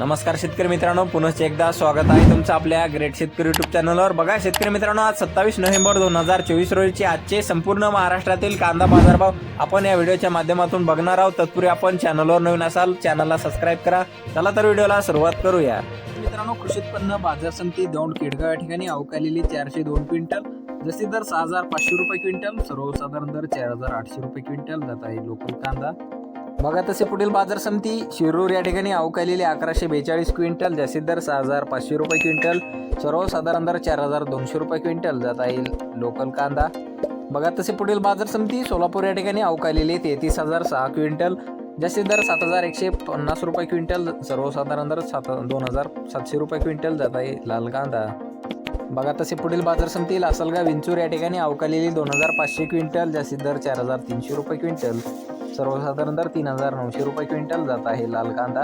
नमस्कार शेतकरी मित्रांनो पुनश्च एकदा स्वागत आहे तुमचं आपल्या ग्रेट शेतकरी युट्यूब चॅनलवर बघा शेतकरी मित्रांनो आज सत्तावीस नोव्हेंबर दोन हजार चोवीस रोजीचे आजचे संपूर्ण महाराष्ट्रातील कांदा बाजारभाव आपण या व्हिडिओच्या माध्यमातून बघणार आहोत. तत्पूर्वी आपण चॅनलवर नवीन असाल चॅनलला सबस्क्राईब करा. चला तर व्हिडिओला सुरुवात करूया. मित्रांनो कृषी उत्पन्न बाजार समिती दौंड केडगाव या ठिकाणी अवकालेली चारशे दोन क्विंटल जसे दर सहा हजार पाचशे रुपये क्विंटल सर्वसाधारण दर चार हजार आठशे रुपये क्विंटल जात आहे लोकल कांदा. बघा तसे पुढील बाजार समिती शिरूर या ठिकाणी अवकालेली अकराशे बेचाळीस क्विंटल जास्तीत दर सहा हजार पाचशे रुपये क्विंटल सर्वसाधारण दर चार हजार दोनशे रुपये क्विंटल जाता येईल लोकल कांदा. बघा तसे पुढील बाजार समिती सोलापूर या ठिकाणी अवकालेली तेहतीस हजार सहा क्विंटल जास्तीत दर सात हजार एकशे पन्नास रुपये क्विंटल सर्वसाधारण दर सात दोन हजार सातशे रुपये क्विंटल जाता येईल लाल कांदा. बघा तसे पुढील बाजार समिती लासलगाव विंचूर या ठिकाणी अवकालेली दोन हजार पाचशे क्विंटल जास्तीत दर चार हजार तीनशे रुपये क्विंटल. सर्वसाधारण तर तीन हजार नऊशे रुपये क्विंटल जात आहे लाल कांदा.